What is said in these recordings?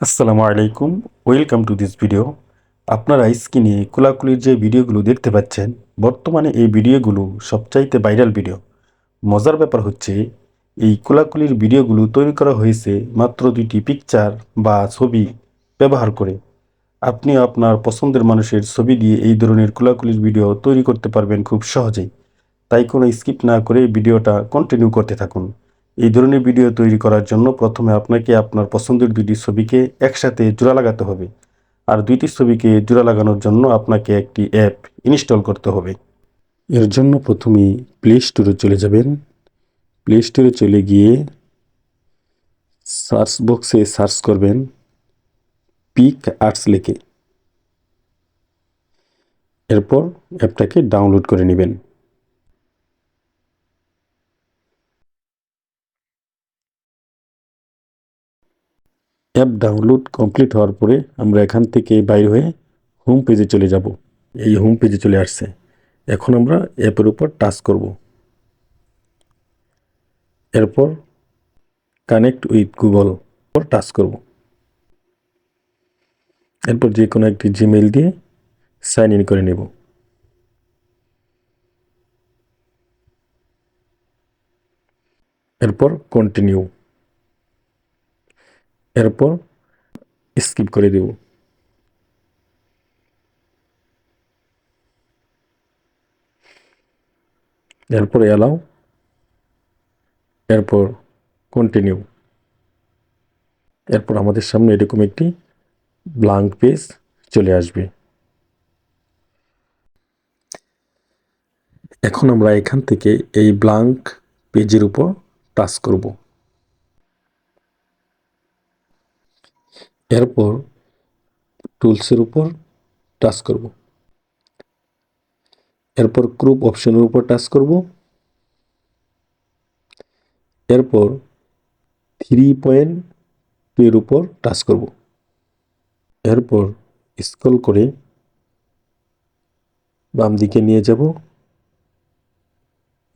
আসসালামু আলাইকুম। Welcome to this video আপনারা স্ক্রিনে কোলাকুলির যে ভিডিওগুলো দেখতে পাচ্ছেন, বর্তমানে এই ভিডিওগুলো সবচাইতে ভাইরাল ভিডিও। মজার ব্যাপার হচ্ছে, এই কোলাকুলির ভিডিওগুলো তৈরি করা হয়েছে মাত্র দুইটি পিকচার বা ছবি ব্যবহার করে। আপনি আপনার পছন্দের মানুষের ছবি দিয়ে এই ধরনের কোলাকুলির ভিডিও তৈরি করতে পারবেন খুব সহজেই। তাই কোনো স্কিপ না করে ভিডিওটা কন্টিনিউ করতে থাকুন। এই ধরনের ভিডিও তৈরি করার জন্য প্রথমে আপনাকে আপনার পছন্দের দুইটি ছবিকে একসাথে জোড়া লাগাতে হবে। আর দুইটি ছবিকে জোড়া লাগানোর জন্য আপনাকে একটি অ্যাপ ইনস্টল করতে হবে। এর জন্য প্রথমেই প্লে স্টোরে চলে যাবেন। প্লে স্টোরে চলে গিয়ে সার্চ বক্সে সার্চ করবেন। পিক আর্টস লিখে। এরপর অ্যাপটাকে ডাউনলোড করে নেবেন। অ্যাপ ডাউনলোড কমপ্লিট হওয়ার পরে আমরা এখান থেকে বাইর হয়ে হোম পেজে চলে যাব। এই হোম পেজে চলে আসছে। এখন আমরা অ্যাপের উপর টাচ করব। এরপর কানেক্ট উইথ গুগল পর টাচ করব। এরপর যে কোনো একটি জিমেইল দিয়ে সাইন ইন করে নেব। এরপর কন্টিনিউ এরপর স্কিপ করে দেব। এরপর এলাও এরপর কন্টিনিউ এরপর আমাদের সামনে এরকম একটি ব্লাঙ্ক পেজ চলে আসবে। এখন আমরা এখান থেকে এই ব্লাঙ্ক পেজের উপর টাচ করব। এরপর টুলসের উপর টাচ করব। এরপর গ্রুপ অপশনের উপর টাচ করব। এরপর থ্রি পয়েন্ট টু এর উপর টাচ করব। এরপর স্ক্রল করে বাম দিকে নিয়ে যাব।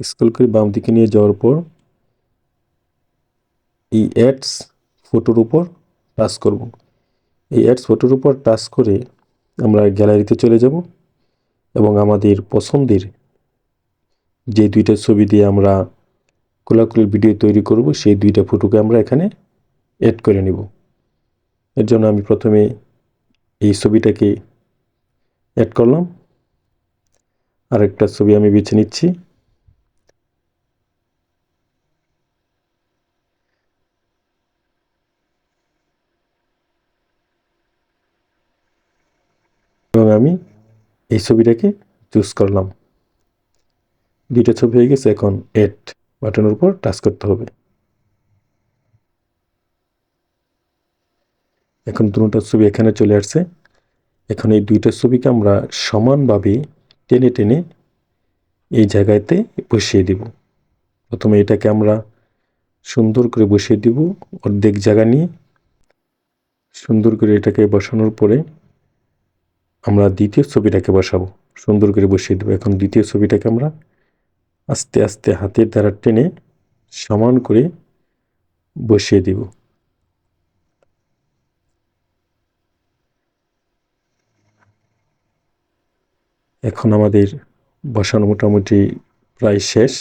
স্ক্রল করে বাম দিকে নিয়ে যাওয়ার পর এই অ্যাডস ফটোর উপর টাচ করব। এই অ্যাডস ফটোর উপর টাচ করে আমরা গ্যালারিতে চলে যাব এবং আমাদের পছন্দের যে দুইটা ছবি দিয়ে আমরা কোলাকুলির ভিডিও তৈরি করব, সেই দুইটা ফটোকে আমরা এখানে অ্যাড করে নিব। এর জন্য আমি প্রথমে এই ছবিটাকে অ্যাড করলাম। আরেকটা ছবি আমি বেছে নিচ্ছি এবং আমি এই ছবিটাকে চুজ করলাম। দুইটা ছবি হয়ে গেছে, এখন এড বাটনের উপর টাচ করতে হবে। এখন দুটো ছবি এখানে চলে আসছে। এখন এই দুইটা ছবিকে আমরা সমানভাবে টেনে টেনে এই জায়গাতে বসিয়ে দিব। প্রথমে এটাকে আমরা সুন্দর করে বসিয়ে দিব, অর্ধেক জায়গা নিয়ে। সুন্দর করে এটাকে বসানোর পরে আমরা দ্বিতীয় ছবিটাকে বসাবো। সুন্দর করে বসিয়ে দেবো। এখন দ্বিতীয় ছবিটাকে আমরা আস্তে আস্তে হাতের দ্বারা টেনে সমান করে বসিয়ে দিব। এখন আমাদের বসানো মোটামুটি প্রায় শেষ।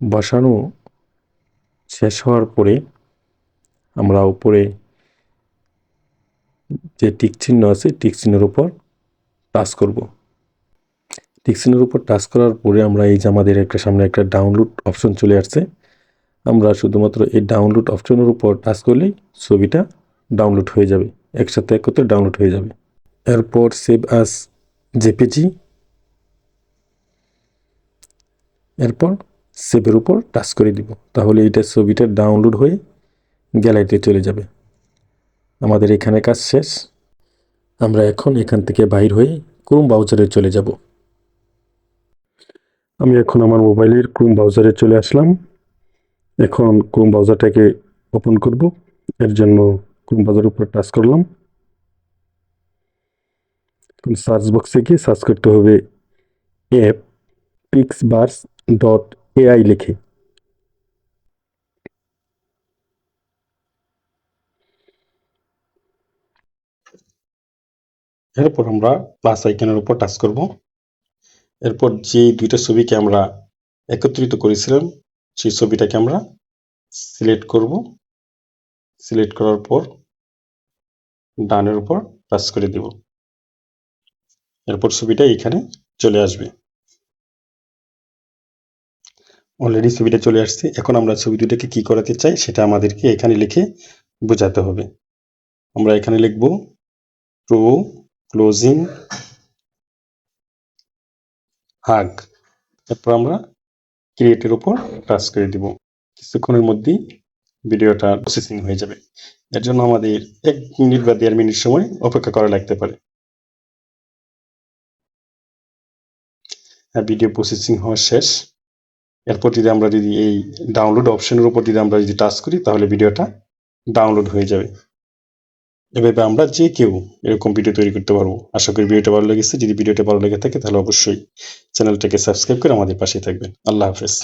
বসানো শেষ হওয়ার পরে আমরা উপরে যে টিক চিহ্ন আছে টিক চিহ্নের উপর টাচ করব। টিক চিহ্নের উপর টাচ করার পরে আমরা এই যে আমাদের একটা সামনে একটা ডাউনলোড অপশন চলে আসছে। আমরা শুধুমাত্র এই ডাউনলোড অপশনের উপর টাচ করলেই ছবিটা ডাউনলোড হয়ে যাবে, একসাথে একত্রে ডাউনলোড হয়ে যাবে। এরপর সেভ আস জেপিজি এরপর সেভের উপর টাচ করে দিব, তাহলে এইটা ছবিটা ডাউনলোড হয়ে গ্যালারিতে চলে যাবে। আমাদের এখানে কাজ শেষ। আমরা এখন এখান থেকে বাইর হয়ে ক্রোম ব্রাউজারে চলে যাব। আমি এখন আমার মোবাইলের ক্রোম ব্রাউজারে চলে আসলাম। এখন ক্রোম ব্রাউজারটাকে ওপেন করব। এর জন্য ক্রোম ব্রাউজারের উপর টাচ করলাম। এখন সার্চ বক্সে গিয়ে সার্চ করতে হবে অ্যাপ পিক্সবার্স ডট এআই লিখে। এরপর আমরা প্লাস আইকনের উপর টাচ করব। এরপর যে দুইটা ছবিকে আমরা একত্রিত করেছিলাম, সেই ছবিটাকে আমরা সিলেক্ট করব। সিলেক্ট করার পর ডানের উপর টাচ করে দেব। এরপর ছবিটা এখানে চলে আসবে। অলরেডি ছবিটা চলে আসছে। এখন আমরা ছবি দুটাকে কি করাতে চাই, সেটা আমাদেরকে এখানে লিখে বোঝাতে হবে। আমরা এখানে লিখব প্রো ক্লোজিং হাগ তারপর আমরা ক্রিয়েটের উপর টাচ করে দিব। কিছুক্ষণের মধ্যেই ভিডিওটা প্রসেসিং হয়ে যাবে। এর জন্য আমাদের এক মিনিট বা দেড় মিনিট সময় অপেক্ষা করা লাগতে পারে। ভিডিও প্রসেসিং হওয়া শেষ। এরপর যদি আমরা যদি এই ডাউনলোড অপশনের উপর যদি আমরা যদি টাচ করি, তাহলে ভিডিওটা ডাউনলোড হয়ে যাবে। এভাবে আমরা যে কেউ এরকম ভিডিও তৈরি করতে পারব। আশা করি ভিডিওটা ভালো লেগেছে। যদি ভিডিওটা ভালো লেগে থাকে তাহলে অবশ্যই চ্যানেলটাকে সাবস্ক্রাইব করে আমাদের পাশে থাকবেন। আল্লাহ হাফেজ।